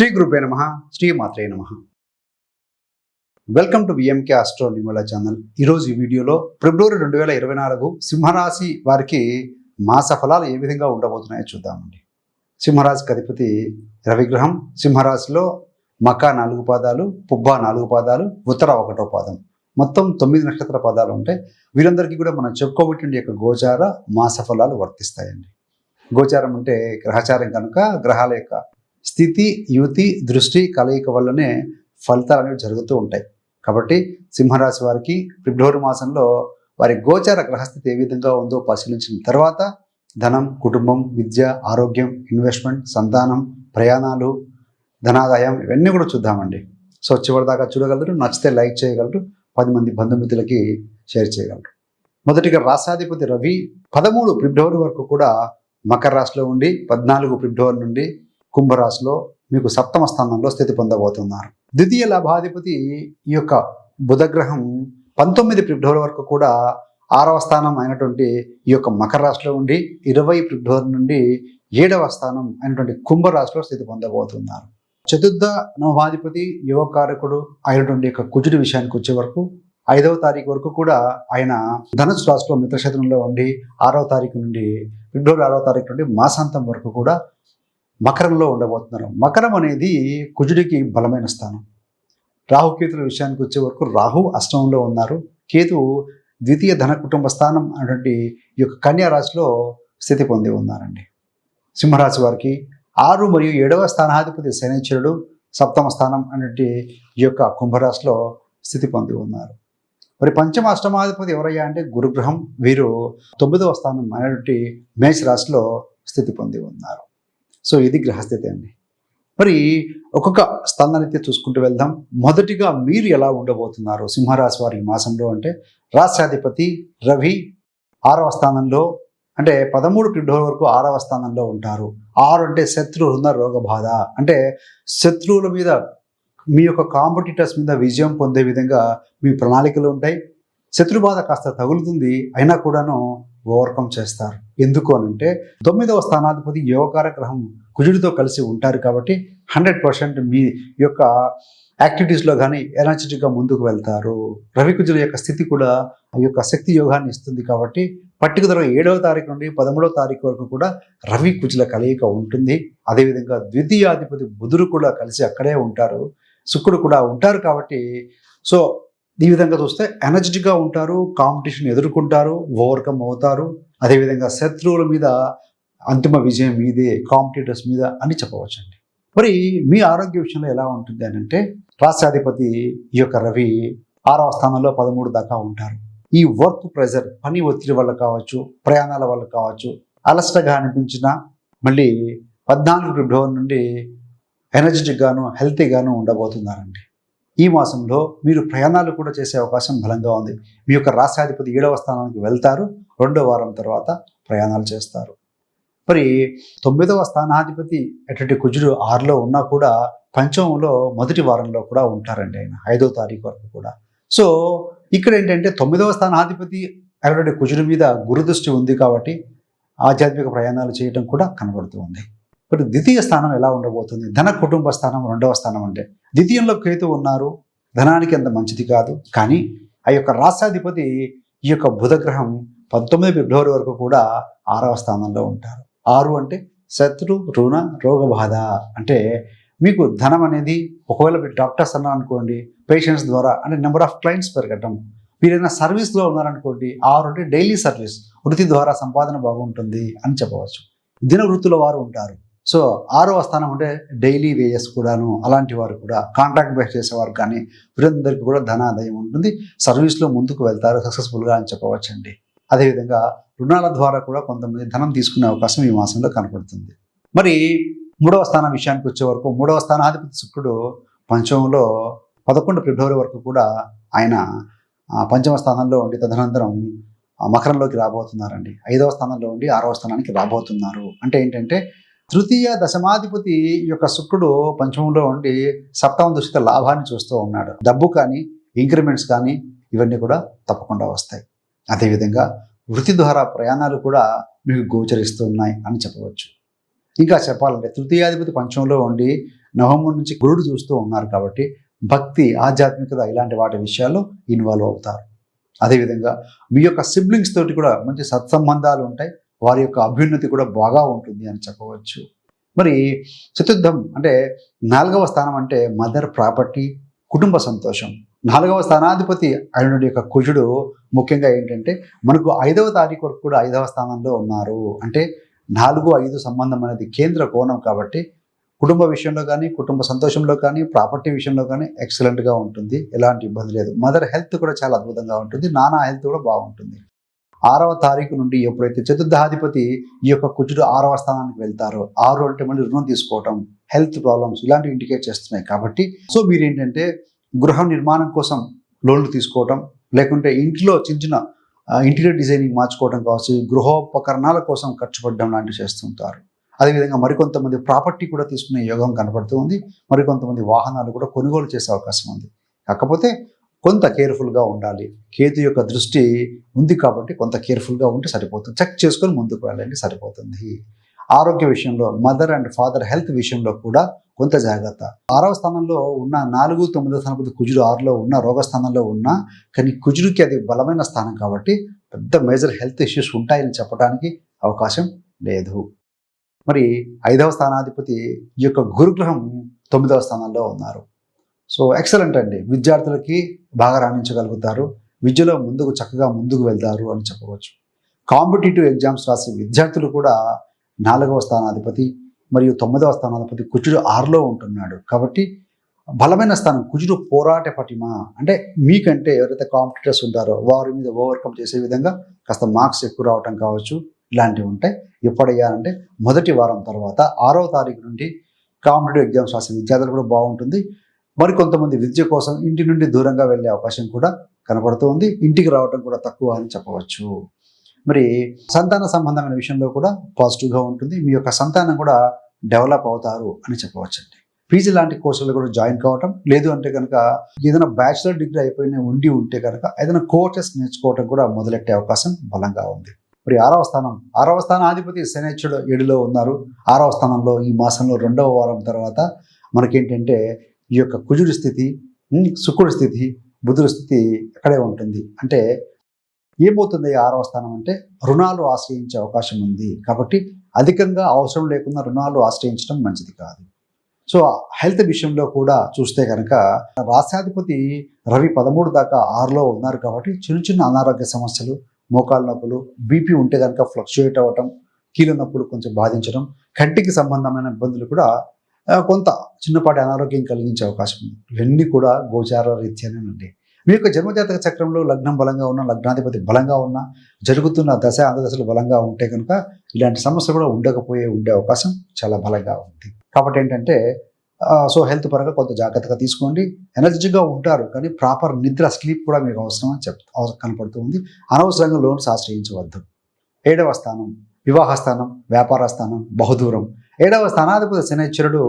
శ్రీ గురుపే నమ శ్రీ మాత్రే నమ. Welcome to VMK astro Nimala channel ఈరోజు ఈ వీడియోలో ఫిబ్రవరి రెండు వేల ఇరవై నాలుగు సింహరాశి వారికి మాస ఫలాలు ఏ విధంగా ఉండబోతున్నాయో చూద్దామండి. సింహరాశికి అధిపతి రవిగ్రహం. సింహరాశిలో మకా నాలుగు పాదాలు పుబ్బ నాలుగు పాదాలు ఉత్తర ఒకటో పాదం. మొత్తం తొమ్మిది నక్షత్ర పదాలు ఉంటాయి వీరందరికీ కూడా మనం చెప్పుకోబెట్టిన యొక్క గోచార మాస ఫలాలు వర్తిస్తాయండి. గోచారం అంటే గ్రహచారం కనుక గ్రహాల యొక్క స్థితి యుతి దృష్టి కలయిక వల్లనే ఫలితాలు అనేవి జరుగుతూ ఉంటాయి. కాబట్టి సింహరాశి వారికి ఫిబ్రవరి మాసంలో వారి గోచార గ్రహస్థితి ఏ విధంగా ఉందో పరిశీలించిన తర్వాత ధనం కుటుంబం విద్య ఆరోగ్యం ఇన్వెస్ట్మెంట్ సంతానం ప్రయాణాలు ధనాదాయం ఇవన్నీ కూడా చూద్దామండి. సో చివరిదాకా చూడగలరు నచ్చితే లైక్ చేయగలరు పది మంది బంధుమిత్రులకి షేర్ చేయగలరు. మొదటిగా రాష్ట్రాధిపతి రవి పదమూడు ఫిబ్రవరి వరకు కూడా మకర రాశిలో ఉండి పద్నాలుగు ఫిబ్రవరి నుండి కుంభరాశిలో మీకు సప్తమ స్థానంలో స్థితి పొందబోతున్నారు. ద్వితీయ లాభాధిపతి ఈ యొక్క బుధగ్రహం పంతొమ్మిది ఫిబ్రవరి వరకు కూడా ఆరవ స్థానం అయినటువంటి ఈ యొక్క మకర రాశిలో ఉండి ఇరవై ఫిబ్రవరి నుండి ఏడవ స్థానం అయినటువంటి కుంభరాశిలో స్థితి పొందబోతున్నారు. చతుర్థ నవాధిపతి యువకారకుడు అయినటువంటి యొక్క కుజుడి విషయానికి వచ్చే వరకు ఐదవ తారీఖు వరకు కూడా ఆయన ధనుసు రాశిలో మిత్రక్షేత్రంలో ఉండి ఆరవ తారీఖు నుండి ఫిబ్రవరి ఆరవ తారీఖు నుండి మాసాంతం వరకు కూడా మకరంలో ఉండబోతున్నారు. మకరం అనేది కుజుడికి బలమైన స్థానం. రాహుకేతుల విషయానికి వచ్చే వరకు రాహు అష్టమంలో ఉన్నారు. కేతు ద్వితీయ ధన కుటుంబ స్థానం అనేటువంటి ఈ యొక్క కన్యా రాశిలో స్థితి పొంది ఉన్నారండి. సింహరాశి వారికి ఆరు మరియు ఏడవ స్థానాధిపతి శనిచరుడు సప్తమ స్థానం అనేటువంటి ఈ యొక్క కుంభరాశిలో స్థితి పొంది ఉన్నారు. మరి పంచమ అష్టమాధిపతి ఎవరయ్యా అంటే గురుగ్రహం వీరు తొమ్మిదవ స్థానం అనేటువంటి మేష రాశిలో స్థితి పొంది ఉన్నారు. సో ఇది గ్రహస్థితి అండి. మరి ఒక్కొక్క స్థానాన్ని చూసుకుంటూ వెళ్దాం. మొదటిగా మీరు ఎలా ఉండబోతున్నారు సింహరాశి వారి మాసంలో అంటే రాష్ట్రాధిపతి రవి ఆరవ స్థానంలో అంటే పదమూడు ఫిబ్రవరి వరకు ఆరవ స్థానంలో ఉంటారు. ఆరు అంటే శత్రు ఉన్న రోగ బాధ అంటే శత్రువుల మీద మీ యొక్క కాంపిటీటర్స్ మీద విజయం పొందే విధంగా మీ ప్రణాళికలు ఉంటాయి. శత్రు బాధ కాస్త తగులుతుంది. అయినా కూడాను ఓవర్కమ్ చేస్తారు. ఎందుకు అని అంటే తొమ్మిదవ స్థానాధిపతి యోగకార గ్రహం కుజుడితో కలిసి ఉంటారు కాబట్టి హండ్రెడ్ పర్సెంట్ మీ యొక్క యాక్టివిటీస్లో కానీ ఎనర్జెటిక్గా ముందుకు వెళ్తారు. రవికుజుల యొక్క స్థితి కూడా ఆ యొక్క శక్తి యోగాన్ని ఇస్తుంది కాబట్టి పర్టికులర్గా ఏడవ తారీఖు నుండి పదమూడవ తారీఖు వరకు కూడా రవి కుజుల కలయిక ఉంటుంది. అదేవిధంగా ద్వితీయాధిపతి బుధుడు కూడా కలిసి అక్కడే ఉంటారు. శుక్రుడు కూడా ఉంటారు కాబట్టి సో ఈ విధంగా చూస్తే ఎనర్జెటిక్గా ఉంటారు కాంపిటీషన్ ఎదుర్కొంటారు ఓవర్కమ్ అవుతారు. అదేవిధంగా శత్రువుల మీద అంతిమ విజయం మీదే కాంపిటీటర్స్ మీద అని చెప్పవచ్చండి. మరి మీ ఆరోగ్య విషయంలో ఎలా ఉంటుంది అని అంటే రాష్ట్రాధిపతి ఈ యొక్క రవి ఆరవ స్థానంలో పదమూడు దాకా ఉంటారు. ఈ వర్క్ ప్రెజర్ పని ఒత్తిడి వల్ల కావచ్చు ప్రయాణాల వల్ల కావచ్చు అలసటగా అనిపించిన మళ్ళీ పద్నాలుగు ఫిబ్రవరి నుండి ఎనర్జెటిక్గాను హెల్తీగాను ఉండబోతున్నారండి. ఈ మాసంలో మీరు ప్రయాణాలు కూడా చేసే అవకాశం బలంగా ఉంది. మీ యొక్క రాష్ట్రాధిపతి ఏడవ స్థానానికి వెళ్తారు. రెండో వారం తర్వాత ప్రయాణాలు చేస్తారు. మరి తొమ్మిదవ స్థానాధిపతి ఎటువంటి కుజుడు ఆరులో ఉన్నా కూడా పంచమంలో మొదటి వారంలో కూడా ఉంటారండి ఆయన. ఐదో తారీఖు వరకు కూడా. సో ఇక్కడ ఏంటంటే తొమ్మిదవ స్థానాధిపతి అయినటువంటి కుజుడి మీద గురుదృష్టి ఉంది కాబట్టి ఆధ్యాత్మిక ప్రయాణాలు చేయడం కూడా కనబడుతూ ఉంది. మరి ద్వితీయ స్థానం ఎలా ఉండబోతుంది? ధన కుటుంబ స్థానం రెండవ స్థానం అంటే ద్వితీయంలో కేతు ఉన్నారు. ధనానికి అంత మంచిది కాదు. కానీ ఆ యొక్క రాష్ట్రాధిపతి ఈ యొక్క బుధగ్రహం పంతొమ్మిది ఫిబ్రవరి వరకు కూడా ఆరవ స్థానంలో ఉంటారు. ఆరు అంటే శత్రు రుణ రోగ బాధ అంటే మీకు ధనం అనేది ఒకవేళ మీరు డాక్టర్స్ అన్నారు అనుకోండి పేషెంట్స్ ద్వారా అంటే నెంబర్ ఆఫ్ క్లయింట్స్ పెరగటం. మీరైనా సర్వీస్లో ఉన్నారనుకోండి ఆరు అంటే డైలీ సర్వీస్ వృత్తి ద్వారా సంపాదన బాగుంటుంది అని చెప్పవచ్చు. దిన వృత్తుల వారు ఉంటారు. సో ఆరవ స్థానం అంటే డైలీ వేజెస్ కూడాను అలాంటి వారు కూడా కాంట్రాక్ట్ బేస్ చేసేవారు కానీ వీరందరికీ కూడా ధనాదాయం ఉంటుంది. సర్వీస్లో ముందుకు వెళ్తారు సక్సెస్ఫుల్గా అని చెప్పవచ్చండి. అదేవిధంగా రుణాల ద్వారా కూడా కొంతమంది ధనం తీసుకునే అవకాశం ఈ మాసంలో కనపడుతుంది. మరి మూడవ స్థానం విషయానికి వచ్చే వరకు మూడవ స్థానాధిపతి శుక్రుడు పంచమంలో పదకొండు ఫిబ్రవరి వరకు కూడా ఆయన పంచమ స్థానంలో ఉండి తదనంతరం మకరంలోకి రాబోతున్నారండి. ఐదవ స్థానంలో ఉండి ఆరవ స్థానానికి రాబోతున్నారు. అంటే ఏంటంటే తృతీయ దశమాధిపతి యొక్క శుక్రుడు పంచమంలో ఉండి సప్తమ దృష్టిత లాభాన్ని చూస్తూ ఉన్నాడు. డబ్బు కానీ ఇంక్రిమెంట్స్ కానీ ఇవన్నీ కూడా తప్పకుండా వస్తాయి. అదేవిధంగా వృత్తి ద్వారా ప్రయాణాలు కూడా మీకు గోచరిస్తూ ఉన్నాయి అని చెప్పవచ్చు. ఇంకా చెప్పాలంటే తృతీయాధిపతి పంచంలో ఉండి నవంబర్ నుంచి గురుడు చూస్తూ ఉన్నారు కాబట్టి భక్తి ఆధ్యాత్మికత ఇలాంటి వాటి విషయాల్లో ఇన్వాల్వ్ అవుతారు. అదేవిధంగా మీ యొక్క సిబ్లింగ్స్ తోటి కూడా మంచి సత్సంబంధాలు ఉంటాయి. వారి యొక్క అభ్యున్నతి కూడా బాగా ఉంటుంది అని చెప్పవచ్చు. మరి చతుర్థం అంటే నాలుగవ స్థానం అంటే మదర్ ప్రాపర్టీ కుటుంబ సంతోషం. నాలుగవ స్థానాధిపతి అయిన యొక్క కుజుడు ముఖ్యంగా ఏంటంటే మనకు ఐదవ తారీఖు వరకు కూడా ఐదవ స్థానంలో ఉన్నారు. అంటే నాలుగు ఐదు సంబంధం అనేది కేంద్ర కోణం కాబట్టి కుటుంబ విషయంలో కానీ కుటుంబ సంతోషంలో కానీ ప్రాపర్టీ విషయంలో కానీ ఎక్సలెంట్గా ఉంటుంది. ఎలాంటి ఇబ్బంది లేదు. మదర్ హెల్త్ కూడా చాలా అద్భుతంగా ఉంటుంది. నానా హెల్త్ కూడా బాగుంటుంది. ఆరవ తారీఖు నుండి ఎప్పుడైతే చతుర్థాధిపతి ఈ యొక్క కుజుడు ఆరవ స్థానానికి వెళ్తారో ఆరు అంటే మళ్ళీ రుణం తీసుకోవటం హెల్త్ ప్రాబ్లమ్స్ ఇలాంటివి ఇండికేట్ చేస్తున్నాయి కాబట్టి సో మీరు ఏంటంటే గృహ నిర్మాణం కోసం లోన్లు తీసుకోవటం లేకుంటే ఇంట్లో చిన్న చిన్న ఇంటీరియర్ డిజైనింగ్ మార్చుకోవడం కావచ్చు గృహోపకరణాల కోసం ఖర్చు పడడం లాంటివి చేస్తుంటారు. అదేవిధంగా మరికొంతమంది ప్రాపర్టీ కూడా తీసుకునే యోగం కనబడుతూ ఉంది మరికొంతమంది వాహనాలు కూడా కొనుగోలు చేసే అవకాశం ఉంది. కాకపోతే కొంత కేర్ఫుల్గా ఉండాలి. కేతు యొక్క దృష్టి ఉంది కాబట్టి కొంత కేర్ఫుల్గా ఉంటే సరిపోతుంది. చెక్ చేసుకొని ముందుకు వెళ్ళండి సరిపోతుంది. ఆరోగ్య విషయంలో మదర్ అండ్ ఫాదర్ హెల్త్ విషయంలో కూడా కొంత జాగ్రత్త. ఆరవ స్థానంలో ఉన్న నాలుగు తొమ్మిదో స్థానపతి కుజుడు ఆరులో ఉన్న రోగ స్థానంలో ఉన్న కానీ కుజుడికి అది బలమైన స్థానం కాబట్టి పెద్ద మేజర్ హెల్త్ ఇష్యూస్ ఉంటాయని చెప్పడానికి అవకాశం లేదు. మరి ఐదవ స్థానాధిపతి ఈ యొక్క గురుగ్రహం తొమ్మిదవ స్థానంలో ఉన్నారు. సో ఎక్సలెంట్ అండి. విద్యార్థులకి బాగా రాణించగలుగుతారు. విద్యలో ముందుకు చక్కగా ముందుకు వెళ్తారు అని చెప్పవచ్చు. కాంపిటేటివ్ ఎగ్జామ్స్ రాసే విద్యార్థులు కూడా నాలుగవ స్థానాధిపతి మరియు తొమ్మిదవ స్థానాధిపతి కుజుడు ఆరులో ఉంటున్నాడు. కాబట్టి బలమైన స్థానం కుజుడు పోరాట పటిమ. అంటే మీకంటే ఎవరైతే కాంపిటీటర్స్ ఉంటారో వారి మీద ఓవర్కమ్ చేసే విధంగా కాస్త మార్క్స్ ఎక్కువ రావటం కావచ్చు. ఇలాంటివి ఉంటాయి. ఎప్పుడయ్యారంటే మొదటి వారం తర్వాత ఆరవ తారీఖు నుండి కాంపిటేటివ్ ఎగ్జామ్స్ రాసే విద్యార్థులు కూడా బాగుంటుంది. మరి కొంతమంది విద్య కోసం ఇంటి నుండి దూరంగా వెళ్ళే అవకాశం కూడా కనపడుతూ ఉంది. ఇంటికి రావటం కూడా తక్కువ అని చెప్పవచ్చు. మరి సంతాన సంబంధమైన విషయంలో కూడా పాజిటివ్గా ఉంటుంది. మీ యొక్క సంతానం కూడా డెవలప్ అవుతారు అని చెప్పవచ్చండి. పీజీ లాంటి కోర్సులు కూడా జాయిన్ కావటం లేదు అంటే కనుక ఏదైనా బ్యాచిలర్ డిగ్రీ అయిపోయిన ఉండి ఉంటే కనుక ఏదైనా కోర్సెస్ నేర్చుకోవటం కూడా మొదలెట్టే అవకాశం బలంగా ఉంది. మరి ఆరవ స్థానం ఆరవ స్థానాధిపతి శనిచుడు ఏడులో ఉన్నారు. ఆరవ స్థానంలో ఈ మాసంలో రెండవ వారం తర్వాత మనకేంటంటే ఈ యొక్క కుజుడి స్థితి ఉమ్, శుక్రుడి స్థితి బుధుడి స్థితి అక్కడే ఉంటుంది. అంటే ఏమవుతుంది ఈ ఆరవ స్థానం అంటే రుణాలు ఆశ్రయించే అవకాశం ఉంది. కాబట్టి అధికంగా అవసరం లేకుండా రుణాలు ఆశ్రయించడం మంచిది కాదు. సో హెల్త్ విషయంలో కూడా చూస్తే కనుక రాష్ట్రాధిపతి రవి పదమూడు దాకా ఆరులో ఉన్నారు కాబట్టి చిన్న చిన్న అనారోగ్య సమస్యలు మోకాలు నొప్పులు బీపీ ఉంటే కనుక ఫ్లక్చుయేట్ అవ్వటం కీళ్ళ నొప్పులు కొంచెం బాధించడం కంటికి సంబంధమైన ఇబ్బందులు కూడా కొంత చిన్నపాటి అనారోగ్యం కలిగించే అవకాశం ఉంది. ఇవన్నీ కూడా గోచార రీత్యానేనండి మీ యొక్క జన్మజాతక చక్రంలో లగ్నం బలంగా ఉన్న లగ్నాధిపతి బలంగా ఉన్న జరుగుతున్న దశ అంధదశలు బలంగా ఉంటే కనుక ఇలాంటి సమస్య కూడా ఉండకపోయే ఉండే అవకాశం చాలా బలంగా ఉంది. కాబట్టి ఏంటంటే సో హెల్త్ పరంగా కొంత జాగ్రత్తగా తీసుకోండి. ఎనర్జీగా ఉంటారు కానీ ప్రాపర్ నిద్ర స్లీప్ కూడా మీకు అవసరం అని చెప్ కనపడుతుంది కనపడుతూ ఉంది. అనవసరంగా లోన్స్ ఆశ్రయించవద్దు. ఏడవ స్థానం వివాహ స్థానం వ్యాపార స్థానం బహుదూరం. ఏడవ స్థానాధిపతి శనిశ్వరుడు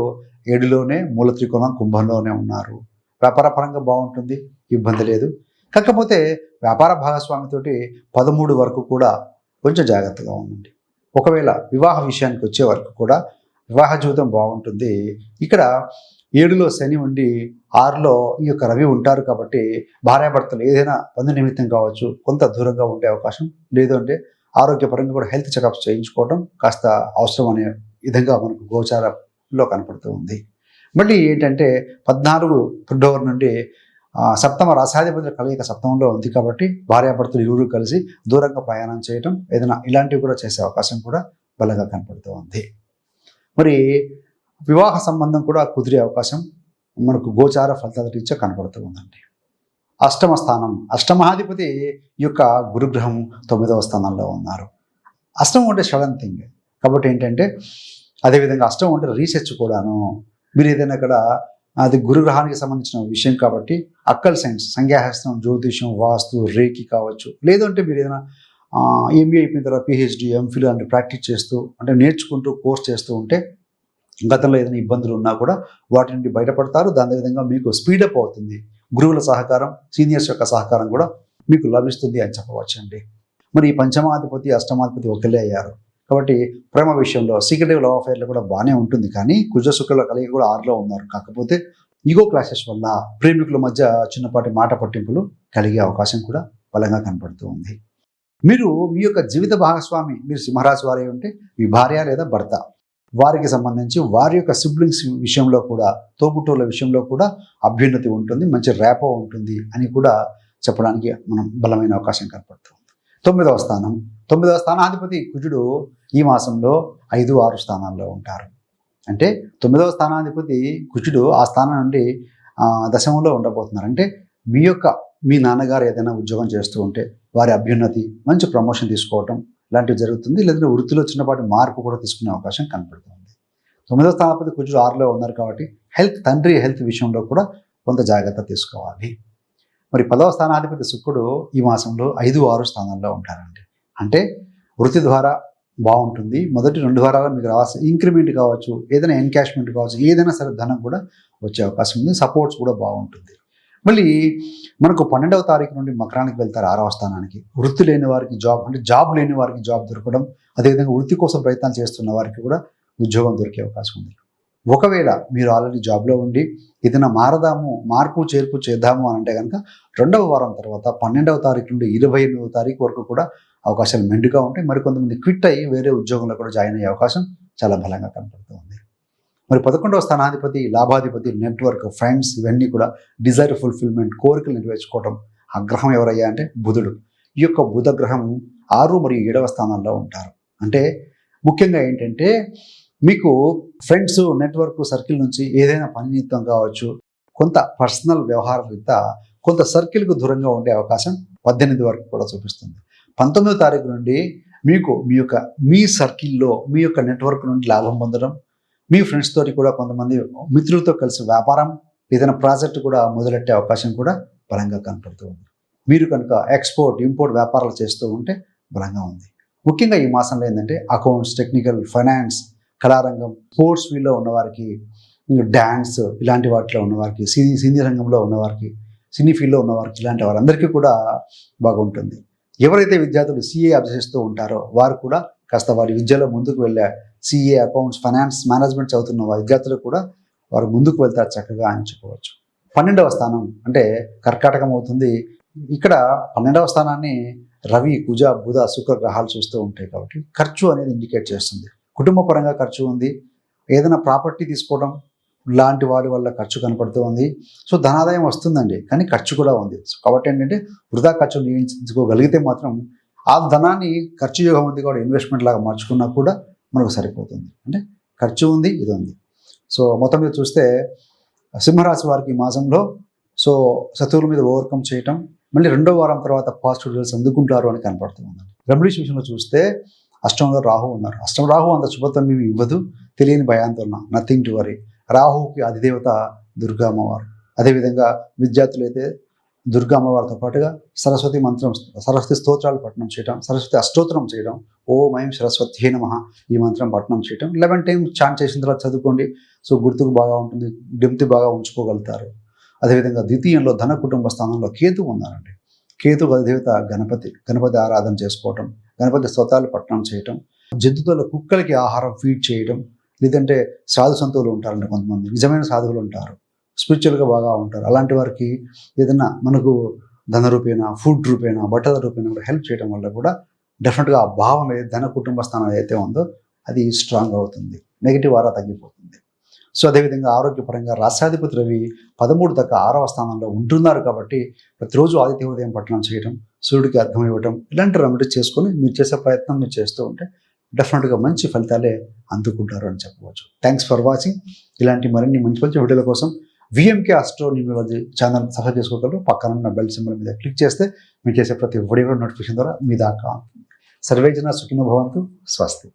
ఏడులోనే మూల త్రికోణం కుంభంలోనే ఉన్నారు. వ్యాపార పరంగా బాగుంటుంది ఇబ్బంది లేదు. కాకపోతే వ్యాపార భాగస్వామితోటి పదమూడు వరకు కూడా కొంచెం జాగ్రత్తగా ఉండండి. ఒకవేళ వివాహ విషయానికి వచ్చే వరకు కూడా వివాహ జీవితం బాగుంటుంది. ఇక్కడ ఏడులో శని ఉండి ఆరులో ఈ యొక్క రవి ఉంటారు కాబట్టి భార్యాభర్తలు ఏదైనా పని నిమిత్తం కావచ్చు కొంత దూరంగా ఉండే అవకాశం లేదంటే ఆరోగ్యపరంగా కూడా హెల్త్ చెకప్స్ చేయించుకోవడం కాస్త అవసరం అనే విధంగా మనకు గోచారంలో కనపడుతూ ఉంది. మళ్ళీ ఏంటంటే పద్నాలుగు ఫిబ్రవరి నుండి సప్తమ రసాధిపతుల కలయిక సప్తమంలో ఉంది కాబట్టి భార్యాభర్తలు ఇరువురు కలిసి దూరంగా ప్రయాణం చేయటం ఏదైనా ఇలాంటివి కూడా చేసే అవకాశం కూడా బలంగా కనపడుతూ ఉంది. మరి వివాహ సంబంధం కూడా కుదిరే అవకాశం మనకు గోచార ఫలితాల రీత్యా కనపడుతూ ఉందండి. అష్టమ స్థానం అష్టమహాధిపతి యొక్క గురుగ్రహం తొమ్మిదవ స్థానంలో ఉన్నారు. అష్టమం అంటే సడన్ థింగ్. కాబట్టి ఏంటంటే అదేవిధంగా అష్టమం అంటే రీసెర్చ్ కూడాను. మీరు ఏదైనా ఇక్కడ అది గురుగ్రహానికి సంబంధించిన విషయం కాబట్టి అక్కల్ సైన్స్ సంఖ్యాశాస్త్రం జ్యోతిషం వాస్తు రేకి కావచ్చు. లేదంటే మీరు ఏదైనా ఎంబీఏ అయిపోయిన తర్వాత పిహెచ్డి ఎంఫిల్ అంటే ప్రాక్టీస్ చేస్తూ అంటే నేర్చుకుంటూ కోర్స్ చేస్తూ ఉంటే గతంలో ఏదైనా ఇబ్బందులు ఉన్నా కూడా వాటి నుండి బయటపడతారు. దాని విధంగా మీకు స్పీడప్ అవుతుంది. గురువుల సహకారం సీనియర్స్ యొక్క సహకారం కూడా మీకు లభిస్తుంది అని చెప్పవచ్చు అండి మరి ఈ పంచమాధిపతి అష్టమాధిపతి ఒకళ్ళే అయ్యారు. కాబట్టి ప్రేమ విషయంలో సీక్రెటివ్ లవ్ అఫేర్లో కూడా బాగానే ఉంటుంది. కానీ కుజ శుక్రుల కలిగి కూడా ఆరులో ఉన్నారు. కాకపోతే ఈగో క్లాసెస్ వల్ల ప్రేమికుల మధ్య చిన్నపాటి మాట పట్టింపులు కలిగే అవకాశం కూడా బలంగా కనపడుతూ ఉంది. మీరు మీ యొక్క జీవిత భాగస్వామి మీరు సింహరాశి వారే ఉంటే మీ భార్య లేదా భర్త వారికి సంబంధించి వారి యొక్క సిబ్లింగ్స్ విషయంలో కూడా తోబుట్టువుల విషయంలో కూడా అభ్యున్నతి ఉంటుంది మంచి రేపో ఉంటుంది అని కూడా చెప్పడానికి మనం బలమైన అవకాశం కనపడుతుంది తొమ్మిదవ స్థానం. తొమ్మిదవ స్థానాధిపతి కుజుడు ఈ మాసంలో ఐదు ఆరు స్థానాల్లో ఉంటారు. అంటే తొమ్మిదవ స్థానాధిపతి కుజుడు ఆ స్థానం నుండి దశమంలో ఉండబోతున్నారు. అంటే మీ యొక్క మీ నాన్నగారు ఏదైనా ఉద్యోగం చేస్తూ ఉంటే వారి అభ్యున్నతి మంచి ప్రమోషన్ తీసుకోవటం ఇలాంటివి జరుగుతుంది. లేదంటే వృత్తిలో చిన్నపాటి మార్పు కూడా తీసుకునే అవకాశం కనపడుతుంది. తొమ్మిదవ స్థానాధిపతి కుజుడు ఆరులో ఉన్నారు కాబట్టి హెల్త్ తండ్రి హెల్త్ విషయంలో కూడా కొంత జాగ్రత్త తీసుకోవాలి. మరి పదవ స్థానాధిపతి శుక్రుడు ఈ మాసంలో ఐదు ఆరు స్థానాల్లో ఉంటారండి. అంటే వృత్తి ద్వారా బాగుంటుంది. మొదటి రెండు వారాలు మీకు రావాల్సిన ఇంక్రిమెంట్ కావచ్చు ఏదైనా ఎన్కాష్మెంట్ కావచ్చు ఏదైనా సరే ధనం కూడా వచ్చే అవకాశం ఉంది. సపోర్ట్స్ కూడా బాగుంటుంది. మళ్ళీ మనకు పన్నెండవ తారీఖు నుండి మకరానికి వెళ్తారు ఆరవ స్థానానికి. వృత్తి లేని వారికి జాబ్ అంటే జాబ్ లేని వారికి జాబ్ దొరకడం అదేవిధంగా వృత్తి కోసం ప్రయత్నాలు చేస్తున్న వారికి కూడా ఉద్యోగం దొరికే అవకాశం ఉంది. ఒకవేళ మీరు ఆల్రెడీ జాబ్లో ఉండి ఏదైనా మారదాము మార్పు చేర్పు చేద్దాము అని అంటే కనుక రెండవ వారం తర్వాత పన్నెండవ తారీఖు నుండి ఇరవై ఎనిమిదవ తారీఖు వరకు కూడా అవకాశాలు మెండుగా ఉంటాయి. మరికొంతమంది క్విట్ అయ్యి వేరే ఉద్యోగంలో కూడా జాయిన్ అయ్యే అవకాశం చాలా బలంగా కనపడుతూ ఉంది. మరి పదకొండవ స్థానాధిపతి లాభాధిపతి నెట్వర్క్ ఫ్రెండ్స్ ఇవన్నీ కూడా డిజైర్ ఫుల్ఫిల్మెంట్ కోరికలు నెరవేర్చుకోవడం ఆ గ్రహం ఎవరయ్యా అంటే బుధుడు. ఈ యొక్క బుధ గ్రహం ఆరు మరియు ఏడవ స్థానాల్లో ఉంటారు. అంటే ముఖ్యంగా ఏంటంటే మీకు ఫ్రెండ్స్ నెట్వర్క్ సర్కిల్ నుంచి ఏదైనా పని నిమిత్తం కావచ్చు కొంత పర్సనల్ వ్యవహార రీత్యా కొంత సర్కిల్కు దూరంగా ఉండే అవకాశం పద్దెనిమిది వరకు కూడా చూపిస్తుంది. పంతొమ్మిదో తారీఖు నుండి మీకు మీ యొక్క మీ సర్కిల్లో మీ యొక్క నెట్వర్క్ నుండి లాభం పొందడం మీ ఫ్రెండ్స్ తోటి కూడా కొంతమంది మిత్రులతో కలిసి వ్యాపారం ఏదైనా ప్రాజెక్ట్ కూడా మొదలెట్టే అవకాశం కూడా బలంగా కనపడుతూ ఉంది. మీరు కనుక ఎక్స్పోర్ట్ ఇంపోర్ట్ వ్యాపారాలు చేస్తూ ఉంటే బలంగా ఉంది. ముఖ్యంగా ఈ మాసంలో ఏంటంటే అకౌంట్స్ టెక్నికల్ ఫైనాన్స్ కళారంగం స్పోర్ట్స్ ఫీల్డ్లో ఉన్నవారికి డ్యాన్స్ ఇలాంటి వాటిలో ఉన్నవారికి సినీ సినీ రంగంలో ఉన్నవారికి సినీ ఫీల్డ్లో ఉన్నవారికి ఇలాంటి వారందరికీ కూడా బాగుంటుంది. ఎవరైతే విద్యార్థులు సిఏ అభ్యసిస్తూ ఉంటారో వారు కూడా కాస్త వారి విద్యలో ముందుకు వెళ్ళే సిఏ అకౌంట్స్ ఫైనాన్స్ మేనేజ్మెంట్ చదువుతున్న విద్యార్థులు కూడా వారు ముందుకు వెళ్తారు చక్కగా అని చెప్పవచ్చు. పన్నెండవ స్థానం అంటే కర్కాటకం అవుతుంది. ఇక్కడ పన్నెండవ స్థానాన్ని రవి కుజ బుధ శుక్ర గ్రహాలు చూస్తూ ఉంటాయి కాబట్టి ఖర్చు అనేది ఇండికేట్ చేస్తుంది. కుటుంబ పరంగా ఖర్చు ఉంది. ఏదైనా ప్రాపర్టీ తీసుకోవడం లాంటి వారి వల్ల ఖర్చు కనపడుతూ ఉంది. సో ధనాదాయం వస్తుందండి. కానీ ఖర్చు కూడా ఉంది. సో కాబట్టి ఏంటంటే వృధా ఖర్చు నియంత్రించుకోగలిగితే మాత్రం ఆ ధనాన్ని ఖర్చు యోగం ఉంది కూడా ఇన్వెస్ట్మెంట్ లాగా మార్చుకున్నా కూడా మనకు సరిపోతుంది. అంటే ఖర్చు ఉంది ఇది ఉంది. సో మొత్తం మీద చూస్తే సింహరాశి వారికి ఈ మాసంలో సో శత్రువుల మీద ఓవర్కమ్ చేయటం మళ్ళీ రెండో వారం తర్వాత పాజిటివ్ రిజల్ట్స్ అందుకుంటారు అని కనపడుతుంది రెమెడీస్ విషయంలో చూస్తే అష్టంలో రాహు ఉన్నారు. అష్టం రాహు అంత శుభత్వం ఏమి ఇవ్వదు. తెలియని భయాందోళన. నథింగ్ టు వరీ రాహుకి అధిదేవత దుర్గా అమ్మవారు. అదేవిధంగా విద్యార్థులు అయితే దుర్గా అమ్మవారితో పాటుగా సరస్వతి మంత్రం సరస్వతి స్తోత్రాలు పఠనం చేయడం సరస్వతి అష్టోత్తరం చేయడం ఓం ఐం సరస్వతి నమ ఈ మంత్రం పఠనం చేయడం లెవెన్ టైం చాన్ చేసిన తర్వాత చదువుకోండి. సో గుర్తుకు బాగా ఉంటుంది డింతి బాగా ఉంచుకోగలుగుతారు. అదేవిధంగా ద్వితీయంలో ధన కుటుంబ స్థానంలో కేతు ఉన్నారండి. కేతు అధిదేవత గణపతి గణపతి ఆరాధన చేసుకోవటం గణపతి స్తోత్రాలు పట్టణం చేయటం జంతువుల కుక్కలకి ఆహారం ఫీడ్ చేయడం లేదంటే సాధు సంతువులు ఉంటారండి కొంతమంది. నిజమైన సాధువులు ఉంటారు. స్పిరిచువల్గా బాగా ఉంటారు. అలాంటి వారికి ఏదైనా మనకు ధన రూపేణ ఫుడ్ రూపేణ బట్టల రూపేణ కూడా హెల్ప్ చేయడం వల్ల కూడా డెఫినెట్గా ఆ భావం ఏదైతే ధన కుటుంబ స్థానం ఏదైతే ఉందో అది స్ట్రాంగ్ అవుతుంది. నెగిటివ్ ఆరా తగ్గిపోతుంది. సో అదేవిధంగా ఆరోగ్యపరంగా రాష్ట్రాధిపతి రవి పదమూడు దాకా ఆరవ స్థానంలో ఉంటున్నారు కాబట్టి ప్రతిరోజు ఆదిత్య ఉదయం పట్టణం చేయడం సూర్యుడికి అర్థం ఇవ్వడం ఇలాంటి రెమెడీస్ చేసుకొని మీరు చేసే ప్రయత్నం మీరు చేస్తూ ఉంటే డెఫినెట్గా మంచి ఫలితాలే అందుకుంటారు అని చెప్పవచ్చు. థ్యాంక్స్ ఫర్ వాచింగ్ ఇలాంటి మరిన్ని మంచి మంచి వీడియోల కోసం విఎంకే ఆస్ట్రోన్యూమాలజీ ఛానల్ సబ్స్క్రైబ్ చేసుకోగలరు. పక్కన ఉన్న బెల్ సింబల్ మీద క్లిక్ చేస్తే మీరు చేసే ప్రతి వీడియో నోటిఫికేషన్ ద్వారా మీ దాకా. సర్వేజన సుఖినో భవంతు. స్వస్తి.